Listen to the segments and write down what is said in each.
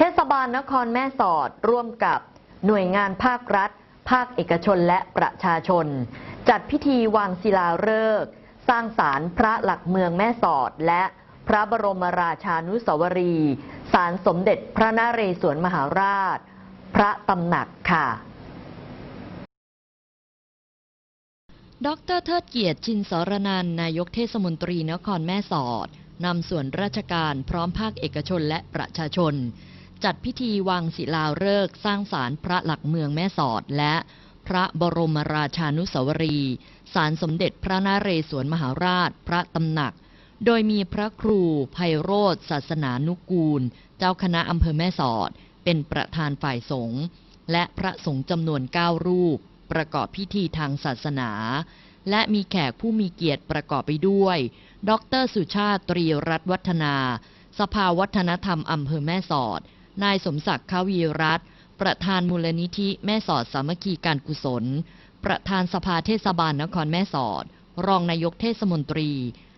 เทศบาลนครแม่สอดร่วมกับหน่วยงานภาครัฐ ภาคเอกชนและประชาชน จัดพิธีวางศิลาฤกษ์สร้างศาลพระหลักเมืองแม่สอด และพระบรมราชานุสาวรีศาลสมเด็จพระนเรศวรมหาราช พระตำหนักค่ะดรเทิดเกียรติชินสรนันนายกเทศมนตรีนครแม่สอดนำส่วนราชการพร้อมภาคเอกชนและประชาชน จัดพิธีวางศิลาฤกษ์สร้างศาลพระหลักเมืองแม่สอด และพระบรมราชานุสาวรีศาลสมเด็จพระนเรศวรมหาราช พระตำหนัก โดยมีพระครูไพโรธศาสนานุกูล เจ้าคณะอำเภอแม่สอด เป็นประธานฝ่ายสงฆ์และพระสงฆ์จำนวน 9 รูป ประกอบพิธีทางศาสนา และมีแขกผู้มีเกียรติประกอบไปด้วย ดรสุชาติตรีรัตวัฒนา สภาวัฒนธรรมอำเภอแม่สอด นายสมศักดิ์ขวีรัตประธานมูลนิธิแม่สอดสามัคคีการกุศล ประธานสภาเทศบาลนครแม่สอด รองนายกเทศมนตรี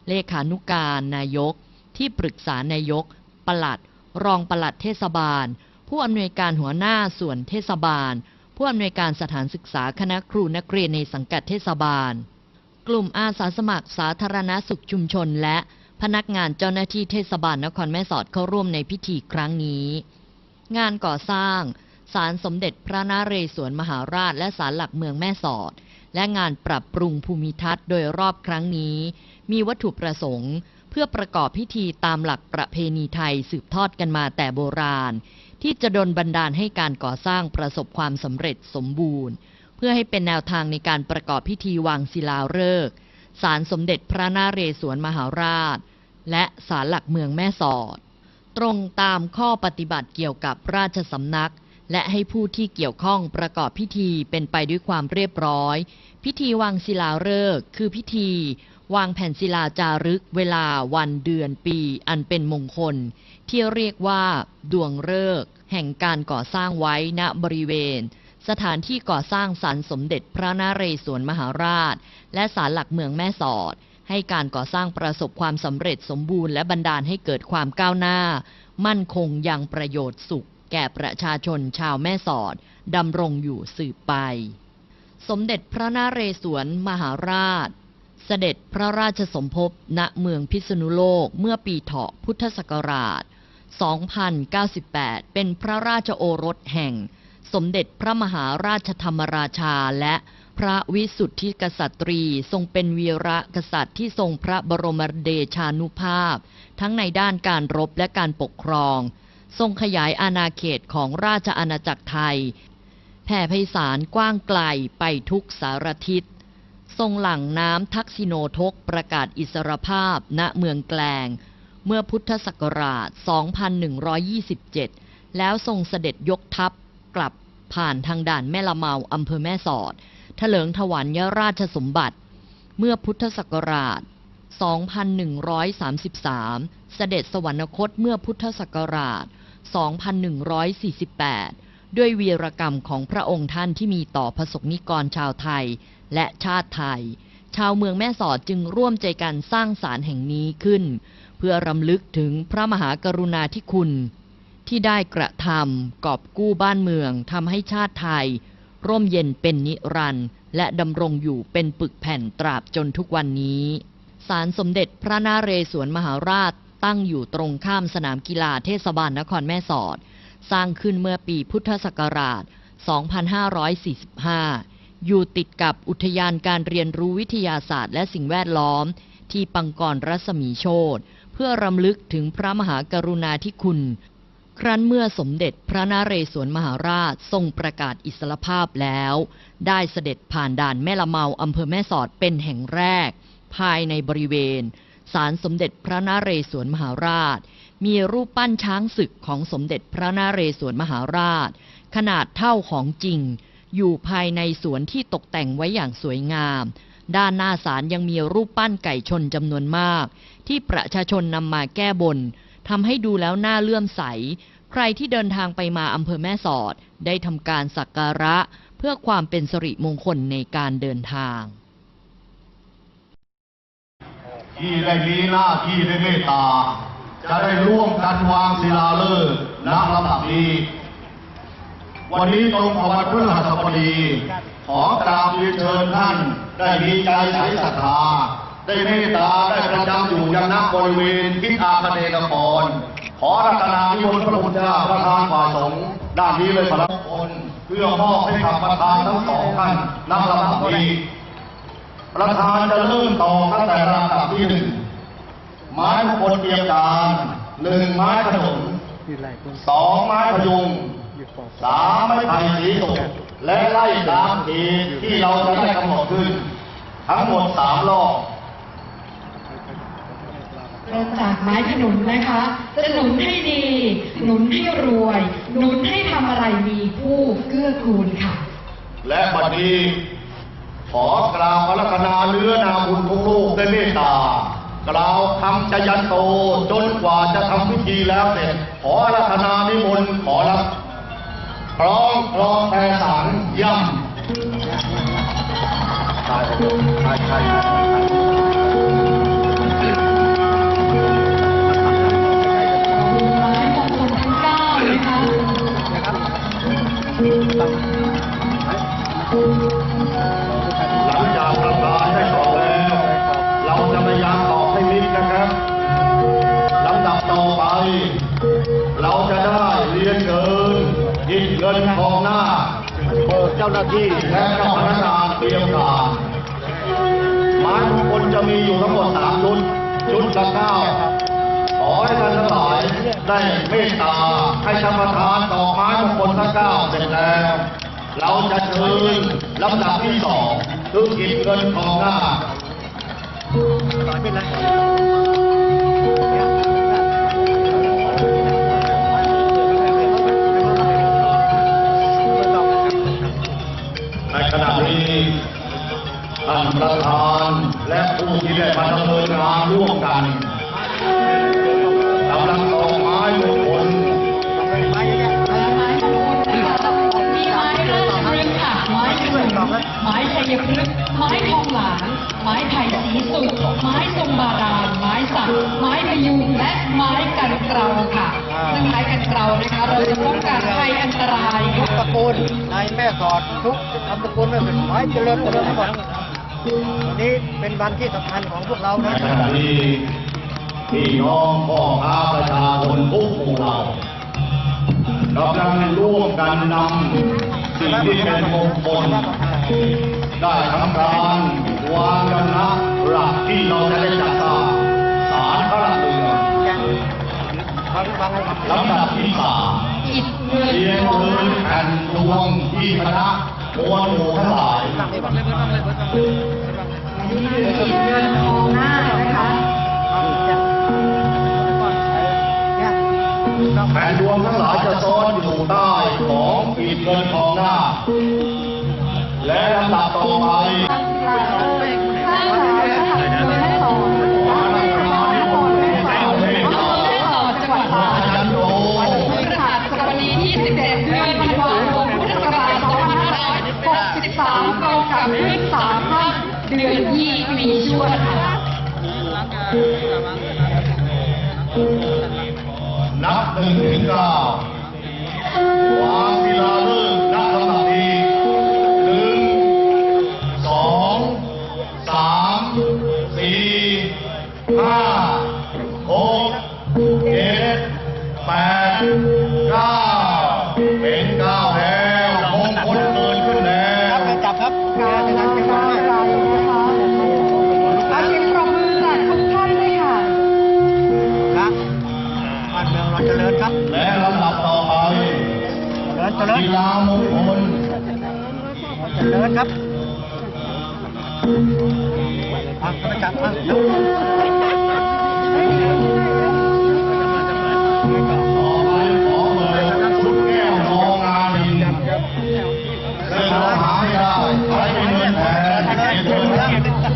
เลขานุการนายก ที่ปรึกษานายก ปลัด รองปลัดเทศบาล ผู้อำนวยการหัวหน้าส่วนเทศบาล ผู้อำนวยการสถานศึกษาคณะครูนักเรียนในสังกัดเทศบาล กลุ่มอาสาสมัครสาธารณสุขชุมชนและพนักงานเจ้าหน้าที่เทศบาลนครแม่สอดเข้าร่วมในพิธีครั้งนี้ งานก่อสร้างศาลสมเด็จพระนเรศวรมหาราชและศาลหลักเมืองแม่สอด และงานปรับปรุงภูมิทัศน์โดยรอบครั้งนี้ มีวัตถุประสงค์ เพื่อประกอบพิธีตามหลักประเพณีไทยสืบทอดกันมาแต่โบราณ ที่จะดลบันดาลให้การก่อสร้างประสบความสำเร็จสมบูรณ์ เพื่อให้เป็นแนวทางในการประกอบพิธีวางศิลาฤกษ์ศาลสมเด็จพระนเรศวรมหาราช และศาลหลักเมืองแม่สอด ตรงตามข้อปฏิบัติเกี่ยวกับราชสำนัก และให้ผู้ที่เกี่ยวข้องประกอบพิธีเป็นไปด้วยความเรียบร้อย พิธีวางศิลาฤกษ์คือพิธี วางแผ่นศิลาจารึก เวลาวันเดือนปี อันเป็นมงคล ที่เรียกว่า ดวงฤกษ์แห่งการก่อสร้างไว้ณบริเวณ สถานที่ก่อสร้างศาลสมเด็จพระนเรศวรมหาราช และศาลหลักเมืองแม่สอด ให้การก่อสร้างประสบความสำเร็จสมบูรณ์และบันดาลให้เกิดความก้าวหน้า มั่นคงยังประโยชน์สุข แก่ประชาชนชาวแม่สอดดำรงอยู่สืบไป สมเด็จพระนเรศวรมหาราช เสด็จพระราชสมภพณเมืองพิษณุโลกเมื่อปีเถาะพุทธศักราช 2098 เป็นพระราชโอรสแห่ง สมเด็จพระมหาราชธรรมราชาและ พระวิสุทธิกษัตรีทรงเป็นวีระกษัตริย์ที่ทรงพระบรมเดชานุภาพ ทั้งในด้านการรบและการปกครอง ทรงขยายอาณาเขตของราชอาณาจักรไทยแผ่ไพศาลกว้างไกลไปทุกสารทิศ ทรงหลั่งน้ำทักษิโนทกประกาศอิสรภาพณเมืองแกลง เมื่อพุทธศักราช 2127 แล้วทรงเสด็จยกทัพกลับผ่านทางด่านแม่ละเมาอำเภอแม่สอด ถลิงถวัลยราชสมบัติ เมื่อพุทธศักราช 2133 เสด็จสวรรคตเมื่อพุทธศักราช 2148 ด้วยวีรกรรมของพระองค์ท่านที่มีต่อพระสงฆ์นิกรชาวไทยและชาติไทย ชาวเมืองแม่สอดจึงร่วมใจกันสร้างศาลแห่งนี้ขึ้น เพื่อรำลึกถึงพระมหากรุณาธิคุณ ที่ได้กระทำกอบกู้บ้านเมืองทำให้ชาติไทย ร่มเย็นเป็นนิรันดร์และดำรงอยู่เป็นปึกแผ่นตราบจนทุกวันนี้ศาลสมเด็จพระนาเรศวรมหาราชตั้งอยู่ตรงข้ามสนามกีฬาเทศบาลนครแม่สอด สร้างขึ้นเมื่อปีพุทธศักราช 2545 อยู่ติดกับอุทยานการเรียนรู้วิทยาศาสตร์และสิ่งแวดล้อม ที่ปังกรรัศมีโชตเพื่อรำลึกถึงพระมหากรุณาธิคุณ ครั้นเมื่อสมเด็จพระนเรศวรมหาราชทรงประกาศอิสรภาพแล้ว ได้เสด็จผ่านด่านแม่ละเมาอำเภอแม่สอดเป็นแห่งแรก ภายในบริเวณศาลสมเด็จพระนเรศวรมหาราช มีรูปปั้นช้างศึกของสมเด็จพระนเรศวรมหาราช ขนาดเท่าของจริง อยู่ภายในสวนที่ตกแต่งไว้อย่างสวยงาม ด้านหน้าศาลยังมีรูปปั้นไก่ชนจำนวนมาก ที่ประชาชนนำมาแก้บน ทำให้ดูแล้วน่าเลื่อมใส ใครที่เดินทางไปมาอำเภอแม่สอด ได้ทำการสักการะ เพื่อความเป็นสิริมงคลในการเดินทาง ที่ได้มีหน้าที่ได้เมตตา จะได้ร่วมกันวางศิลาฤกษ์ณลำดับนี้ วันนี้ตรงกับวันพฤหัสบดี ขอกราบเรียนเชิญท่านได้มีใจใสศรัทธา ได้เมตตาได้ประจำอยู่ยังณบริเวณทิศอาคเนกพรขอรัตนานิมนพระพุทธเจ้าประธานฝ่าสงฆ์ด้านนี้เลยพระคนเพื่อมอบให้กับประธานทั้งสองท่านณลำดับนี้ประธานจะเริ่มต่อตั้งแต่ลำดับที่หนึ่งไม้มงคลเตรียมการหนึ่งไม้ขนุนสองไม้พยุงสามไม้ไผ่สีสุกและไล่ตามทีที่เราจะได้กำหนดขึ้น ทั้งหมดสามรอบ เริ่มจากไม้ขนุนนะคะ จะหนุนให้ดี หนุนให้รวย หนุนให้ทำอะไรมีผู้เกื้อกูลค่ะ และบัดนี้ขอกราบพระรัตนาเนื้อนาบุญทุกลูกได้เมตตากล่าวคำจยันโตจนกว่าจะทำพิธีแล้วเสร็จ ขออารัตนานิมนต์ขอรับพร้อมพร้อมแต่สารย่ำตายตาย นทองหน้า เปิดเจ้าหน้าที่และเจ้าพนักงานเตรียมการไม้มงคลจะมีอยู่ทั้งหมดสามชุด ชุดละเก้าขอให้ท่านทั้งหลายได้เมตตาให้ท่านประธานต่อไม้มงคลทั้งเก้าเสร็จแล้ว เราจะเชิญลำดับที่สองคือกิจเงินทองหน้าานประธาน และผู้ที่ได้มาดำเนินงานร่วมกันกำลังตอกไม้มงคลไม้มงคลนะคะมีไม้ราชพฤกษ์ค่ะไม้ขนุนไม้ชัยพฤกษ์ไม้ทองหลางไม้ไผ่สีสุกไม้ทรงบาดาล ไม้สัก ไม้พยุง และไม้กันเกลาค่ะ ซึ่งไม้กันเกลานะคะ เราจะป้องกันภัยอันตราย ทุกตระกูลในแม่สอดทุกตระกูลไม่เป็นไม้เจริญเจริญหมด วันนี้เป็นวันที่สำคัญของพวกเรานะขณะนี้พี่น้องพ่อค้าประชาชนทุกหมู่เหล่ากำลังร่วมกันนำสิ่งที่เป็นมงคลได้ทำการวางกันนะหลักที่เราจะได้จัดสร้าสารพระเมืองฟังฟังลำดับที่สามอิฐเงินเรียนทองเชิญแผ่นดวงที่คณะ มวลหมู่ทั้งหลายฟังเลยฟังเลยฟังเลยฟังเลยอิฐเงินทองหน้านะคะแผ่นดวงทั้งหลายจะซ้อนอยู่ใต้ของอีกเงินทองหน้า และลำดับต่อไป กับเลข3ค่ำเดือนยี่ปีชวดค่ะนับหนึ่งถึงเก้า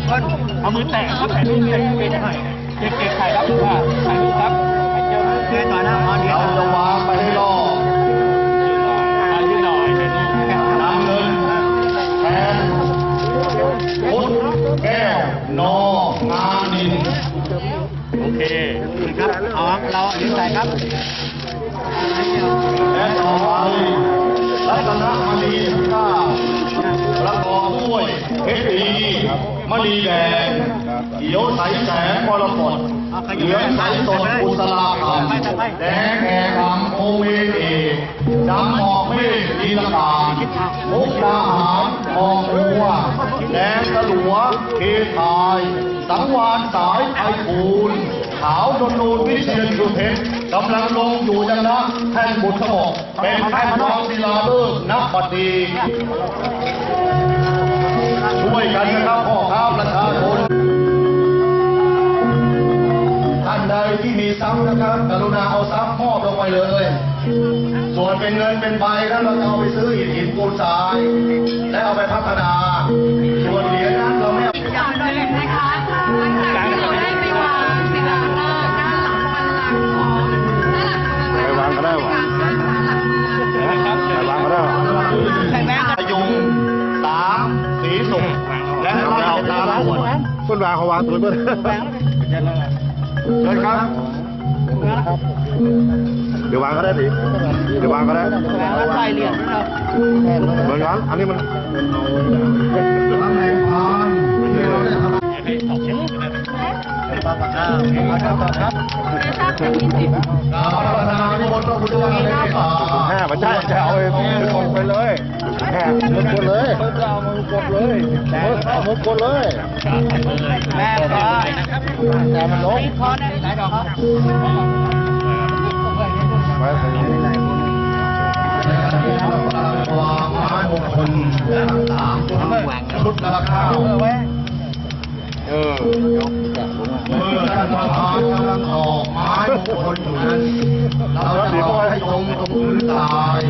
เพิ่นเอามือแตะครับแตะมือก็นหน่อยเก่งๆถ่ายครับว่าถ่ายรูครับไปเจอเพื่อนต่อหน้าออนเดียวเราจะวางไปให้รอชื่หน่อยชื่หน่อยเป็นน้ำเงินแทนพุทธแก้นงานินโอเคครับเอาเราอธิษฐานครับและต่อไปรัตนมณีข้าประกอบด้วยเพชรดี มดีแดงเขียวใสแสงมรกตเหลืองใสสดอุสลาคำแดงแก่คำโอเวเอกดำหมอกเมฆลีลการมุกดาหารมองหัวแดงกระหลัวเคทาย สังวานสายไอภูลขาวดนนูนวิเชียนสุเพชรกำลังลงอยู่ยังนะแท่นบุตรสมบเป็นแท่นวางศิลาฤกษ์นับปฏิ ช่วยกันนะครับพ่อค้าประชาชนท่านใดที่มีทรัพย์นะครับ กรุณาเอาทรัพย์มอบลงไปเลย ส่วนเป็นเงินเป็นใบแล้วเราจะเอาไปซื้ออิฐหินปูนทราย และเอาไปพัฒนา ส่วนเหรียญนั้นเราไม่เอาก่อนเลยนะคะหลังจากที่เราได้ไปวางศิลาฤกษ์ด้านหลังวันหลังของด้านหลังของวันหลังของการสร้างศาลหลักเมืองพยุงสาม สีสุขและไล่ตามส่วนต้นวางเขาวางตัวต้นเชิญครับเดี๋ยววางก็ได้ดิเดี๋ยววางก็ได้ใส่เหรียญเหมือนกันอันนี้มันตำแหน่งพานที่เราได้ทำครับกล่าวพัฒนาที่บนพระพุทธเจ้าในป่าแห่มาใช่จะเอาไปเลย มือกดเลยเอามือกดเลยเอามือกดเลยแม่พอแต่มันลงพอได้หลายดอกครับไว้ใส่ไหนในขณะที่เรากำลังวางไม้มงคลและต่างๆชุดละข้าวเออเมื่อท่านประธานกำลังออกไม้มงคลอยู่นั้นเราจะขอให้ตรงตรงพื้นทราย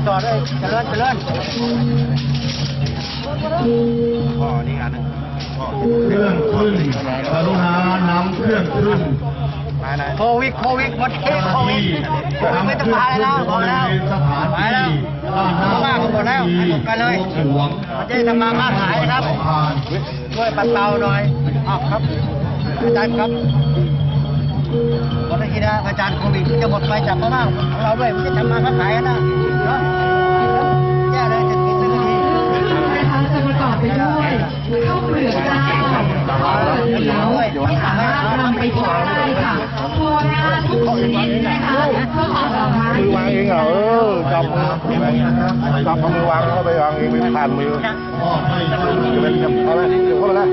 านคนแม่สอดเลยเจริญเจริญพ่อนี่อันนึงเครื่องขึ้นกรุณานำเครื่องขึ้นโควิดโควิดหมดที่โควิดโควิดไม่ต้องพาแล้วพอแล้วสถานไปที่แล้วด้านหน้าเพราะว่าหมดแล้วให้หมดไปเลยหลวงมันจะได้ทำมาค้าขายนะครับของผ่านช่วยปัดเป่าหน่อยอ้าวครับอาจารย์ครับวันนี้นะอาจารย์โควิดจะหมดไปจากพม่าของเราด้วยมันจะทำมาค้าขายกันนะ เดี๋ยวที่สามารถนำไปทอดได้ค่ะทอดได้ทุกชนิดนะคะข้าวหอมดอกไม้มือวางเองเหรอเออจับมือจับมือวางเข้าไปวางเองไม่ผ่านมือจะเป็นกับเข้าเลยเดี๋ยวเข้าไปแล้ว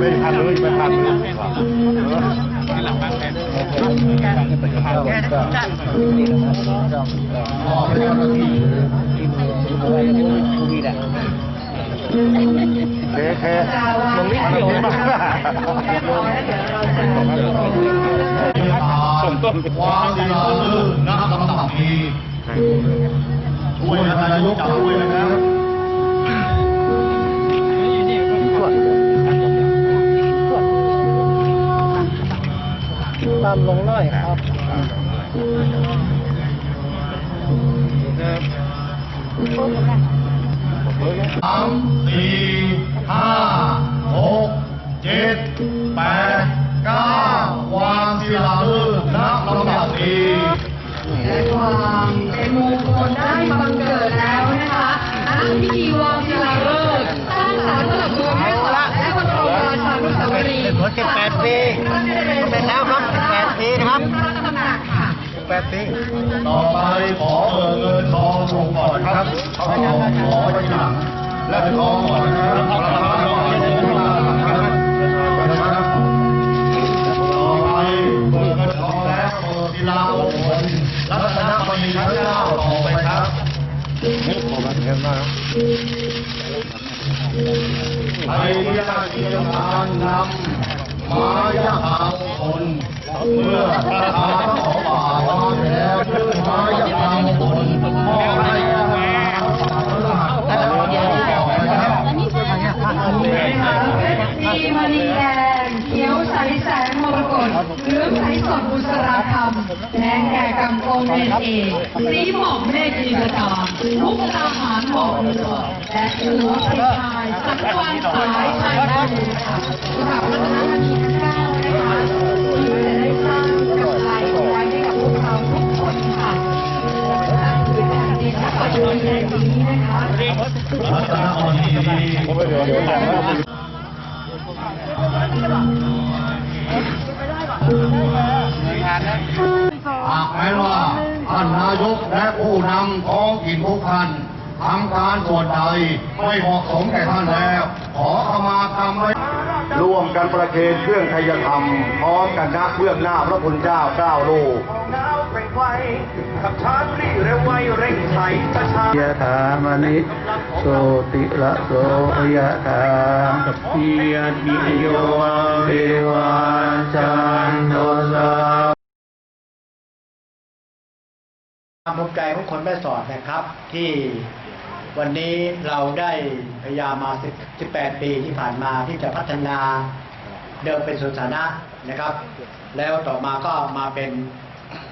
ไม่ผ่านมือจะไม่ผ่านมือที่หลังบ้านแทนแค่จัดมอบให้เจ้าห น้าที่เท่เท่ตรงนี้ตรงนี้มาส่งต้นวางศิลาฤกษ์ณลำดับนี้ช่วยนายกจับด้วยนะครับตามลงน้อยครับ สามสี่ห้าหกเจ็ดแปดเก้าวางศิลาฤกษ์ณลำดับนี้และความเป็นมงคลได้บังเกิดแล้วนะคะณพิธีวางศิลาฤกษ์สร้างศาลหลักเมืองแม่สอดและบรมราชานุสาวรีย์เป็นหัวสิบแปดปีเป็นแล้ว แปดปีต่อไปขอเบิกเงินทองลงก่อนครับขอขอไปหลังและทองก่อนนะครับพระราชาครับต่อไปเมื่อกระชอแล้วโปรดศิลาองค์ผลรัตนมณีชั้นเก้าต่อไปครับไอ้ยาเทียมทานนำมายาหางผล เมื่อพระธาตุของป่ามาแล้วมายาหางผลมอบให้แก่พระหัตถ์ต่ไปครับสีมณีแดงเขียวใสแสงมรกตเหลืองใสสดบุษราคำแดงแก่กำโกงเนเอกสีหมอกเมฆลีลดามุกตาหารหมอกเรือและเชื้อเป็นชายสังวานสายชายแดนค่ะสำหรับวันนี้วันที่เก้านะคะ หากแม้ว่าท่านนายกและผู้นำท้องถิ่นทุกท่านทำการส่วนใดไม่เหมาะสมแก่ท่านแล้ว ขอขมากรรมไว้ร่วมกันประเคนเครื่องไทยธรรมพร้อมกันนักเบื้องหน้าพระคุณเจ้าเก้าลูก ยะถามณิโสติละโสยะถาปิยะติโยเทวาจันโนสาความภูมิใจของคนแม่สอดนะครับที่วันนี้เราได้พยายามมา 18 ปีที่ผ่านมาที่จะพัฒนาเดิมเป็นสวนสาธารณะนะครับ แล้วต่อมาก็มาเป็น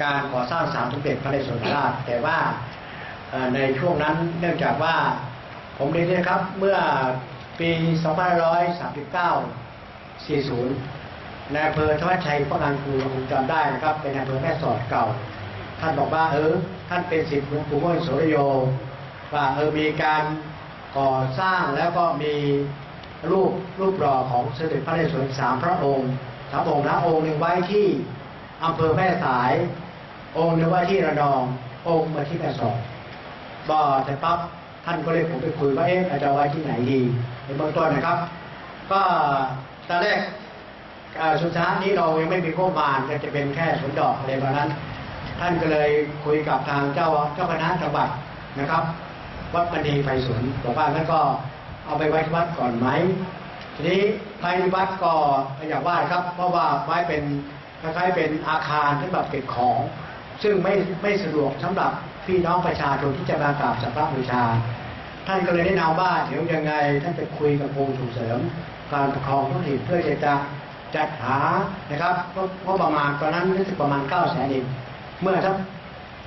การก่อสร้างสามสมเด็จพระนเรศวรมหาราช แต่ว่าในช่วงนั้นเนื่องจากว่าผมเรียนนะครับเมื่อปี 2539 40 ในอำเภอทวัชชัยพระนางคูผมจำได้นะครับ เป็นอำเภอแม่สอดเก่า ท่านบอกว่าเออท่านเป็นศิษย์หลวงปู่ม่วนโสรโยว่าเออมีการก่อสร้างแล้วก็มีรูปรูปหล่อของเสด็จพระนเรศวรสามพระองค์สามองค์นะองค์หนึ่งไว้ที่ อำเภอแม่สาย องค์นึ่งไว้ที่ระนอง องค์มาที่แม่สอดบ่แต่ปั๊บท่านก็เลยกผมไปคุยว่าเอ๊ะจะไว้ที่ไหนดีในเบื้องต้นนะครับ ก็ตอนแรกสุนทรนี้เรายังไม่มีโคบานก็จะเป็นแค่สวนดอกอะไรแบบนั้น ท่านก็เลยคุยกับทางเจ้าเจ้าคณะจังหวัดนะครับ วัดมณีไฟสวนบอกว่าท่านก็เอาไปไว้ที่วัดก่อนไหมทีนี้ภายในวัดก็อย่างว่าครับ เพราะว่าไว้เป็น คล้ายๆเป็นอาคารที่แบบเก็บของ ซึ่งไม่ไม่สะดวกสำหรับพี่น้องประชาชนที่จะมากราบสักการะบูชา ท่านก็เลยแนะนำว่าเดี๋ยวยังไงท่านไปคุยกับกรมส่งเสริม การปกครองท้องถิ่นเพื่อจะจะจัดหานะครับเพราะประมาณตอนนั้นรู้สึกประมาณ 9 0 0แสนเองเมื่อสัก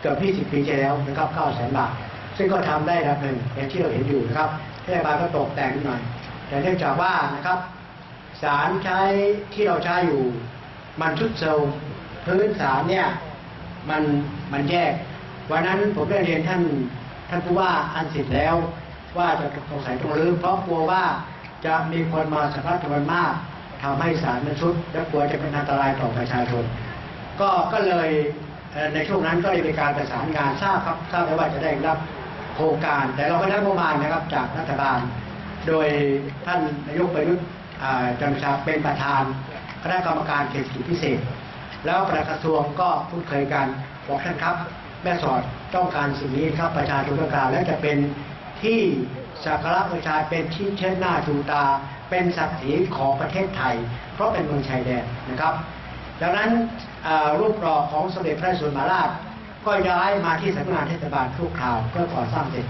เกือบ20 ปีที่แล้วนะครับ9 0 0แสนบาท ซึ่งก็ทำได้ระดับหนึ่งอย่างที่เราเห็นอยู่นะครับเทศบาลก็ตกแต่งนิดหน่อย แต่เนื่องจากว่านะครับสารใช้ที่เราใช้อยู่ มันชุดเซลล์พื้นสารเนี่ยมันมันแยก วันนั้นผมได้เรียนท่านท่านผู้ว่าอันสิทธิ์แล้ว ว่าจะสงสัยต้องรื้อเพราะกลัวว่าจะมีคนมาสัมภาษณ์จำนวนมากทำให้สารมันชุด และกลัวจะเป็นอันตรายต่อประชาชน ก็ก็เลยในช่วงนั้นก็เลยมีการประสานงานทราบครับทราบได้วว่าจะได้รับโครงการ แต่เราไม่ได้งบประมาณนะครับจากรัฐบาล โดยท่านนายกประยุทธ์จันทร์โอชาเป็นประธาน คณะกรรมการเขตกิจพิเศษ แล้วปลัดกระทรวงก็พูดเคยกันบอกท่านครับ แม่สอดต้องการสิ่งนี้ครับประชาชนต้องการและจะเป็นที่สักการะบูชาเป็นที่เชิดหน้าชูตา เป็นศักดิ์ศรีของประเทศไทย เพราะเป็นเมืองชายแดนนะครับ ดังนั้นรูปหล่อของสมเด็จพระนเรศวรมาราช ก็ย้ายมาที่สำนักงานเทศบาลทุกคราวเพื่อก่อสร้างเสร็จ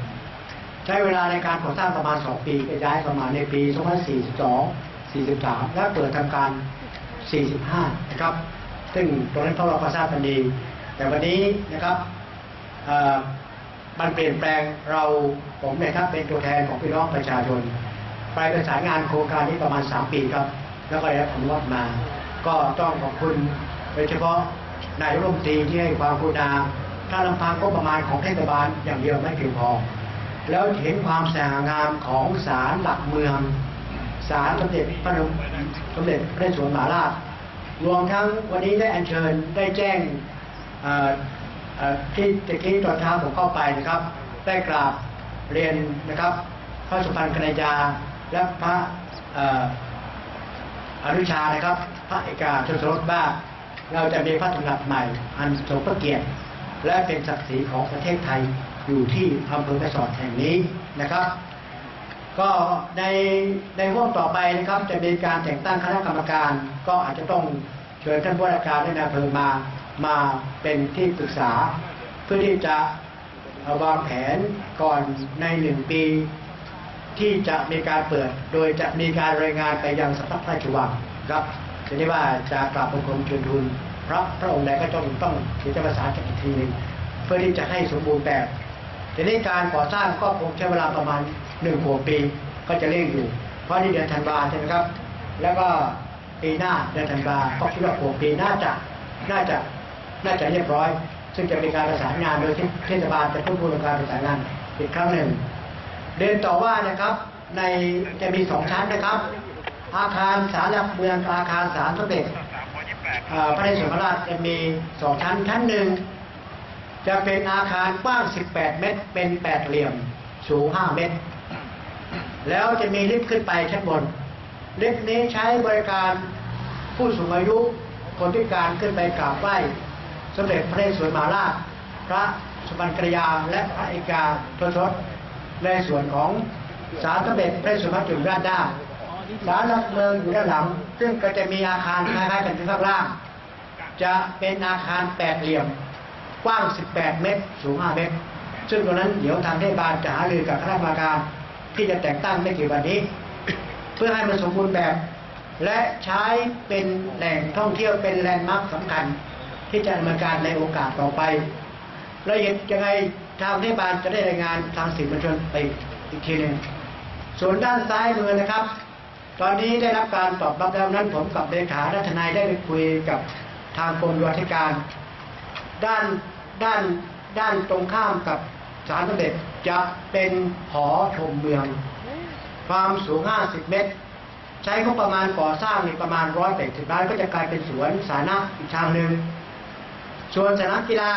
ใช้เวลาในการก่อสร้างประมาณ 2 ปีก็ย้ายประมาณในปี2042 43 และเปิดทำการ 45 นะครับ ซึ่งตรงนั้นพวกเราก็ทราบกันดี แต่วันนี้นะครับมันเปลี่ยนแปลงเราผมเนี่ยครับเป็นตัวแทนของพี่น้องประชาชน ไปประสานงานโครงการนี้ประมาณ 3 ปีครับ แล้วก็ได้รับอนุมัติมา ก็ต้องขอบคุณโดยเฉพาะนายรัฐมตีที่ให้ความกรุณาถ้าลำพังก็ประมาณของเทศบาลอย่างเดียวไม่เพียงพอ แล้วเห็นความสง่างามของศาลหลักเมือง ศาลสมเด็จพระนมสมเด็จพระนเรศวรมหาราชรวมทั้งวันนี้ได้อัญเชิญได้แจ้งที่ตะกี้ตอนเช้าผมเข้าไปนะครับ ได้กราบเรียนนะครับพระสุพรรณกนยาและพระอนุชานะครับ พระเอกาชนสรสว่าเราจะมีพระตำรับใหม่ อันสมพระเกียรติและเป็นศักดิ์ศรีของประเทศไทยอยู่ที่อำเภอแม่สอดแห่งนี้นะครับ ก็ในในห้วงต่อไปนะครับจะมีการแต่งตั้งคณะกรรมการ ก็อาจจะต้องเชิญท่านผู้ว่าราชการและนายอำเภอมามาเป็นที่ปรึกษา เพื่อที่จะวางแผนก่อนในหนึ่งปี ที่จะมีการเปิด โดยจะมีการรายงานไปยังสำนักพระราชวังครับจะได้ว่าจะกราบบังคมทูลทูลพระพระองค์ใดก็ต้องต้องเดี๋ยวจะประสานกันอีกทีหนึ่งเพื่อที่จะให้สมบูรณ์แบบ ทีนี้การก่อสร้างก็คงใช้เวลาประมาณหนึ่งหัวปีก็จะเร่งอยู่ เพราะนี่เดือนธันวาใช่ไหมครับ แล้วก็ปีหน้าเดือนธันวาก็คิดว่าหัวปีน่าจะน่าจะน่าจะเรียบร้อย ซึ่งจะมีการประสานงานโดยที่เทศบาลจะพูดคุยการประสานงานอีกครั้งหนึ่งเดินต่อว่านะครับในจะมีสองชั้นนะครับ อาคารศาลหลักเมืองอาคารศาลสมเด็จพระนเรศวรมราชจะมีสองชั้นชั้นหนึ่ง จะเป็นอาคารกว้าง 18 เมตร เป็นแปดเหลี่ยม สูง 5 เมตร แล้วจะมีลิฟต์ขึ้นไปชั้นบน ลิฟต์นี้ใช้บริการผู้สูงอายุ คนพิการขึ้นไปกราบไหว้สมเด็จพระนเรศวรมหาราช พระสุพรรณกรยาและพระเอกาทศรถในส่วนของศาลสมเด็จพระสุพรรณจุฬาด้านหน้าศาลหลักเมืองอยู่ด้านหลัง ซึ่งก็จะมีอาคารคล้ายๆกันที่ข้างล่าง จะเป็นอาคารแปดเหลี่ยม กว้าง 18 เมตร สูง 5 เมตร ซึ่งตรงนั้นเดี๋ยวทางเทศบาลจะหารือกับคณะกรรมการที่จะแต่งตั้งไม่กี่วันนี้ เพื่อให้มันสมบูรณ์แบบ และใช้เป็นแหล่งท่องเที่ยวเป็นแลนด์มาร์คสำคัญ ที่จะดำเนินการในโอกาสต่อไปละเอียดยังไงทางเทศบาลจะได้รายงานทางสื่อมวลชนไปอีกทีหนึ่งส่วนด้านซ้ายมือนะครับ ตอนนี้ได้รับการตอบรับแล้วนั้นผมกับเลขาและทนายได้ไปคุยกับทางกรมโยธาธิการ ด้าน ด้านด้านตรงข้ามกับศาลสมเด็จจะเป็นหอชมเมือง ความสูง 50 เมตร ใช้งบประมาณก่อสร้างนี่ประมาณ180ล้านก็จะกลายเป็นสวนสาธารณะอีกทางหนึ่งส่วนสนามกีฬา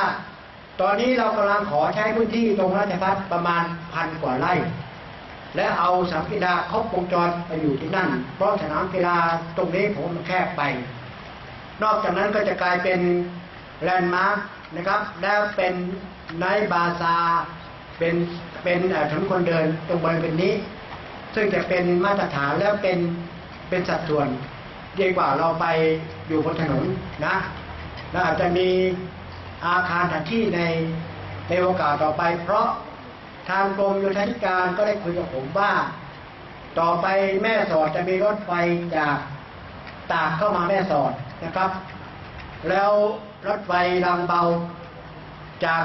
ตอนนี้เรากำลังขอใช้พื้นที่ตรงราชพัฒประมาณพันกว่าไร่ และเอาสนามกีฬาครบวงจรไปอยู่ที่นั่น เพราะสนามกีฬาตรงนี้ผมมันแคบไป นอกจากนั้นก็จะกลายเป็นแลนด์มาร์ค นะครับ แล้วเป็นไนบาซาเป็นเป็นถนนคนเดินตรงบริเวณนี้ ซึ่งจะเป็นมาตรฐานแล้วเป็นเป็นสัดส่วนดีกว่าเราไปอยู่บนถนนนะแล้วอาจจะมีอาคารสถานที่ในในโอกาสต่อไป เพราะทางกรมโยธาธิการก็ได้คุยกับผมว่า ต่อไปแม่สอดจะมีรถไฟจากตากเข้ามาแม่สอดนะครับ แล้ว รถไฟรางเบา จาก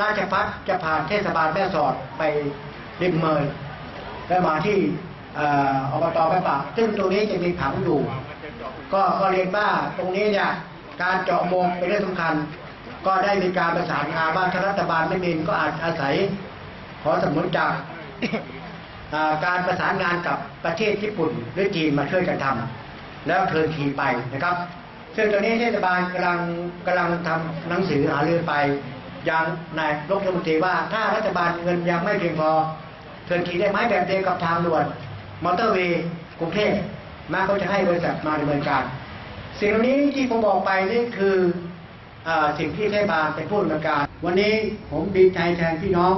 ราชพัฒจะผ่านเทศบาลแม่สอดไปริมเมยแล้วมาที่ออบตแม่ปะซึ่งตรงนี้จะมีผังอยู่ ก็ก็เรียนว่าตรงนี้เนี่ยการเจาะโมงเป็นเรื่องสำคัญ ก็ได้มีการประสานงานว่าถ้ารัฐบาลไม่มีก็อาจอาศัย ขอสมุนจากการประสานงานกับประเทศญี่ปุ่นหรือจีนมาช่วยกันทำแล้วเทินทีไปนะครับ ซึ่งตอนนี้เทศบาลกำลังกำลังทำหนังสือหารือไปยังนายรัฐมนตรีว่าถ้ารัฐบาลเงินยังไม่เพียงพอเทินทีได้ไหมแบบเดียวกับทางด่วนมอเตอร์เวย์กรุงเทพมาเขาจะให้บริษัทมาดำเนินการ สิ่งนี้ที่ผมบอกไปนี่คืออสิ่งที่เทศบาลเป็นผู้ดำเนินการ วันนี้ผมดีใจแทนพี่น้อง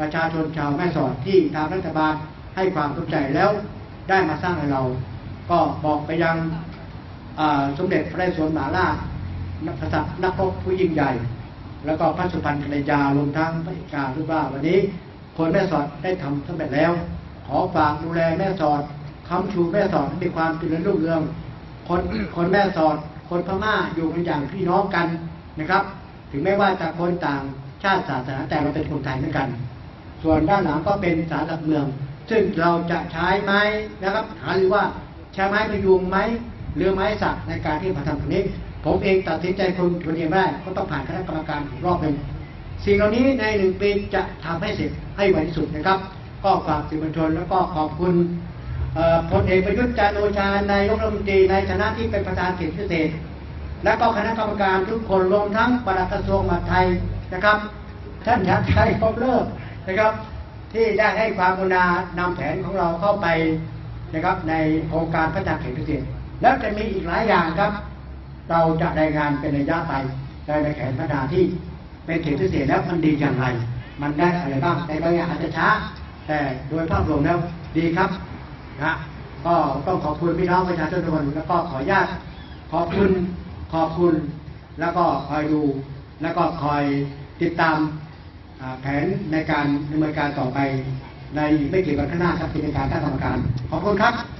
ประชาชนชาวแม่สอดที่ทางรัฐบาลให้ความสนใจแล้วได้มาสร้างให้เรา ก็บอกไปยัง สมเด็จพระนเรศวรมหาราชนักกษัตริย์นักรบผู้ยิ่งใหญ่ แล้วก็พระสุพรรณกัลยารวมทั้งพระเอกาด้วยว่าวันนี้ คนแม่สอดได้ทำสำเร็จแล้ว ขอฝากดูแลแม่สอดคำชูแม่สอดให้มีความเจริญรุ่งเรืองคนคนแม่สอด คนพม่าอยู่กันอย่างพี่น้องกันนะครับ ถึงแม้ว่าจะคนต่างชาติศาสนาแต่เราเป็นคนไทยเหมือนกัน ส่วนด้านหลังก็เป็นศาลหลักเมือง ซึ่งเราจะใช้ไม้นะครับ หาหรือว่าใช้ไม้พยุงไหม หรือไม้สักในการที่มาทำตรงนี้ ผมเองตัดสินใจคนคนเองไม่ได้ก็ต้องผ่านคณะกรรมการรอบหนึ่งสิ่งเหล่านี้ในหนึ่งปีจะทำให้เสร็จให้ไวที่สุดนะครับ ก็ฝากสื่อมวลชนแล้วก็ขอบคุณพลเอกประยุทธ์จันโอชานายกรัฐมนตรีในฐานะที่เป็นประธานเขตพิเศษ และก็คณะกรรมการทุกคนรวมทั้งปลัดกระทรวงมหาดไทยนะครับ ท่านอยากใช้ครบเลิกนะครับ ที่ได้ให้ความกรุณานำแผนของเราเข้าไปนะครับในโครงการพัฒนาเขตพิเกษ แล้วจะมีอีกหลายอย่างครับ เราจะรายงานเป็นระยะไปในในแผนพัฒนาที่เป็นเขตพิเกษแล้วมันดีอย่างไร มันได้อะไรบ้างแต่บางอย่างอาจจะช้า แต่โดยภาพรวมแล้วดีครับนะก็ต้องขอบคุณพี่น้องประชาชนทุกคนแล้วก็ขออนุญาตขอบคุณขอบคุณแล้วก็คอยดูแล้วก็คอยติดตามแผนในการดำเนินการต่อไปในไม่กี่วันข้างหน้าครับเป็นการตั้งกรรมการขอบคุณครับ